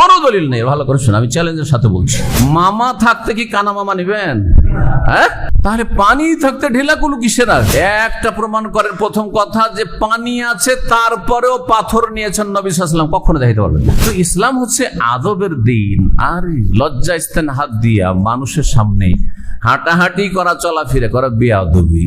কোনো দলিল নেই, ভালো করে শোনো আমি চ্যালেঞ্জের সাথে বলছি। মামা থাকতে কি কানা মামা নিবেন? হ্যাঁ? তাহলে পানি থাকতে ঢিলাকুলু কিসের? একটা প্রমাণ করেন, প্রথম কথা যে পানি আছে, তারপরেও পাথর নিয়েছেন নবী সাল্লাম কখনো দেখাইতে পারবেন। তো ইসলাম হচ্ছে আদবের দিন, আর লজ্জা স্থান হাত দিয়া মানুষের সামনে হাঁটাহাঁটি করা, চলাফেরা করা বিয়াদবি।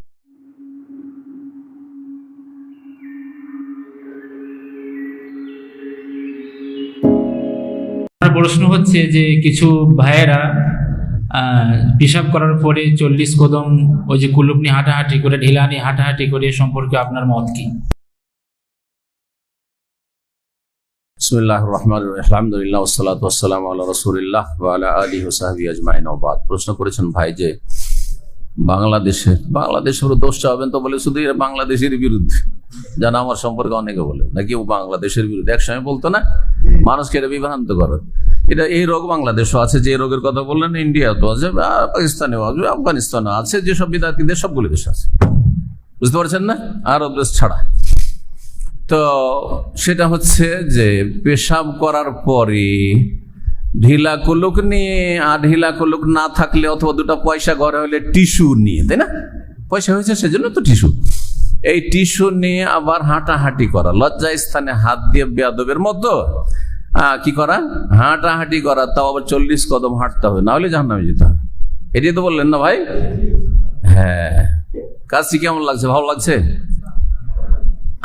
প্রশ্ন হচ্ছে যে কিছু ভাইয়েরা পেশাব করার পরে চল্লিশ কদম ওই যে কুলুপ নিয়ে হাঁটাহাঁটি করে ঢিলা নিয়ে হাঁটাহাঁটি করে সম্পর্কে আপনার মত কি? বিসমিল্লাহ আল্লাহ রসুলিল্লাহ আলা আলী ওসাহাবি আজমাইন। ওবাদ প্রশ্ন করেছেন ভাই যে বাংলাদেশে বাংলাদেশের দোষটা হবেন তো বলে শুধু বাংলাদেশের বিরুদ্ধে। জানা, আমার সম্পর্কে অনেকে বলে, নাকি ও বাংলাদেশের বিরুদ্ধে? একসময় বলতো না মানুষকে এটা বিভ্রান্ত করে। এটা এই রোগ বাংলাদেশও আছে, যে রোগের কথা বললেন ইন্ডিয়া তো আছে পাকিস্তানেও আছে আফগানিস্তানও আছে, যেসব বিদ্যার্থীদের সবগুলো দেশ আছে। বুঝতে পারছেন না? আরব দেশ ছাড়া। তো সেটা হচ্ছে যে পেশাব করার পরে ঢিলা কুলুক নিয়ে আর ঢিলা কুলুক না থাকলে অথবা দুটো পয়সা ঘরে হলে টিস্যু নিয়ে, তাই না? পয়সা হয়েছে সেজন্য তো টিস্যু। এই টিস্যু নিয়ে আবার হাঁটাহাঁটি করা লজ্জা স্থানে হাত দিয়ে বেয়াদবের মতো কি করা? হাঁটাহাঁটি করা, তাও আবার চল্লিশ কদম হাঁটতে হবে না হলে জাহান্নামে যেতে হবে। এটাই তো বললেন না ভাই? হ্যাঁ। কাজটি কেমন লাগছে? ভালো লাগছে?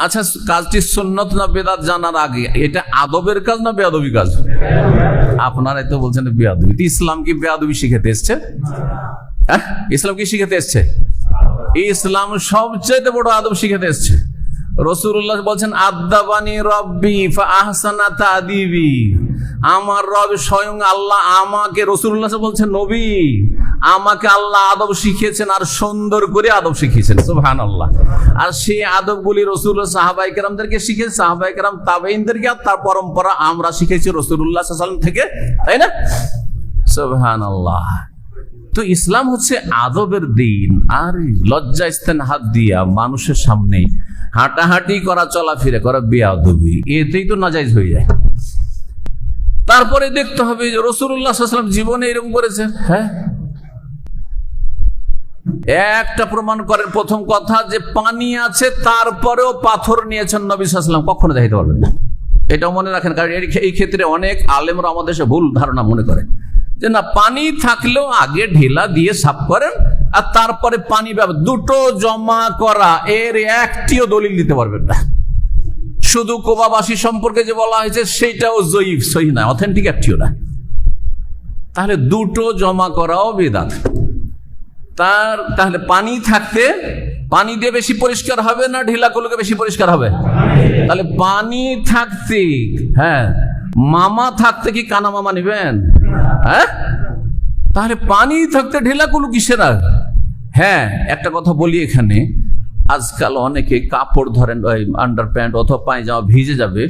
আচ্ছা কাজটি সুন্নত না বেদাত জানার আগে, এটা আদবের কাজ না বেয়াদবি কাজ? আপনারাই তো বলছেন তো ইসলাম কি বেয়াদবি শিখাতে এসছে? হ্যাঁ? ইসলাম কি শিখাতে এসছে? ইসলাম সবচেয়ে বড় আদব শিখাতে এসছে। রসুল্লাহ বলছেন, আদাবানি রব্বি আহসানা তাদিবি। আমার রব স্বয়ং আল্লাহ আমাকে, রসুল্লাহ বলছেন, নবী, আমাকে আল্লাহ আদব শিখিয়েছেন আর সুন্দর করে আদব শিখিয়েছেন। সুবহান আল্লাহ আর সেই আদবগুলি রসুল্লাহ সাহাবাই কেরামদেরকে শিখেছে সাহাবাই কেরাম তাবেইনদেরকে আর তার পরম্পরা আমরা শিখেছি রসুল্লাহ সাল্লাম থেকে, তাই না? সুবহান আল্লাহ তো ইসলাম হচ্ছে আদবের দিন। আর লজ্জা স্থান হাত দিয়া মানুষের সামনে হাঁটাহাঁটি করা, চলাফেরা করা বেয়াদবি। এতেই তো নাজাইজ হয়ে যায়। তারপরে দেখতে হবে যে রসুল্লাহাম জীবনে এরকম করেছে। হ্যাঁ? একটা প্রমাণ করেন। প্রথম কথা যে পানি আছে, তারপরেও পাথর নিয়েছেন নবী সাল্লাম কখনো দেখাইতে পারবেন না। এটাও মনে রাখেন, কারণ এই ক্ষেত্রে অনেক আলেমরা আমাদের ভুল ধারণা মনে করে। যে না, পানি থাকলেও আগে ঢেলা দিয়ে সাফ করেন আর তারপরে পানি দুটো জমা করা, এর একটিও দলিল দিতে পারবেন না। শুধু কোবাবাসী সম্পর্কে যে বলা হয়েছে সেটাও জয়ীফ, সহি না অথেন্টিক একটিও না। তাহলে দুটো জমা করাও বেদাত। তার, তাহলে পানি থাকতে পানি দিয়ে বেশি পরিষ্কার হবে না ঢিলাগুলোকে বেশি পরিষ্কার হবে? তাহলে পানি থাকতে হ্যাঁ মামা থাকতে কি কানা মামা নিবেন? হ্যাঁ? তাহলে পানি থাকতে ঢিলাগুলো কিসের আর? হ্যাঁ একটা কথা বলি এখানে। আজকাল অনেকে কাপড় ধরেন আন্ডার প্যান্ট অথবা পায়জামা ভিজে যাবে,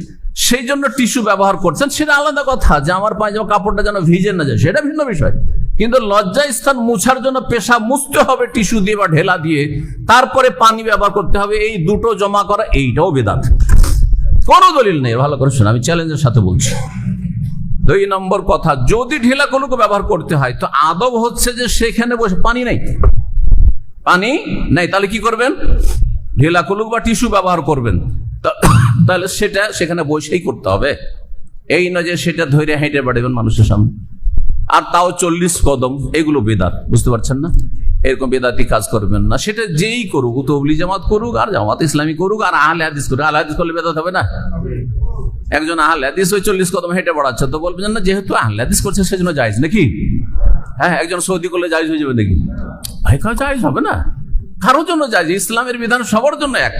সেই জন্য টিস্যু ব্যবহার করছেন। সেটা আলাদা কথা যে আমার পায়জামা কাপড়টা যেন ভিজে না যায়, সেটা ভিন্ন বিষয়। কিন্তু লজ্জা স্থান মুছার জন্য পেশা মুছতে হবে টিস্যু দিয়ে বা ঢেলা দিয়ে। তারপরে পানি ব্যবহার করতে হবে, এই দুটো জমা করা, এইটাও বেদাত। কোনো দলিল নেই, ভালো করে শোনা, আমি চ্যালেঞ্জের সাথে বলছি। দুই নম্বর কথা, যদি ঢেলাগুলোকে ব্যবহার করতে হয়, তো আদব হচ্ছে যে সেখানে বসে পানি নেই। পানি নেই, তাহলে কি করবেন? ঢেলা কলুক বা টিস্যু ব্যবহার করবেন। তাহলে সেটা সেখানে বসেই করতে হবে। এই নয় যে সেটা ধরে হেঁটে বেড়াবেন মানুষের সামনে। আর তাও চল্লিশ কদম, এগুলো বেদাত, বুঝতে পারছেন না? এরকম বেদাতি কাজ করবেন না। সেটা যেই করুক তবলি জামাত করুক আর জামাত ইসলামী করুক আর আহলে হাদিস করুক। আহলে হাদিস করলে বেদাত হবে না? একজন আহ্লাদিস ওই চল্লিশ কদম হেঁটে বেড়াচ্ছে, তো বলবেন না, যেহেতু আহ্লাদিস করছে সেজন্য যাইজ নাকি? হ্যাঁ একজন সৌদি করলে জায়জ হয়ে যাবে নাকি? ভাই জায়জ হবে না? কারোর জন্য জায়জ, ইসলামের বিধান সবার জন্য এক।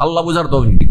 আল্লাহ বুঝার তৌফিক।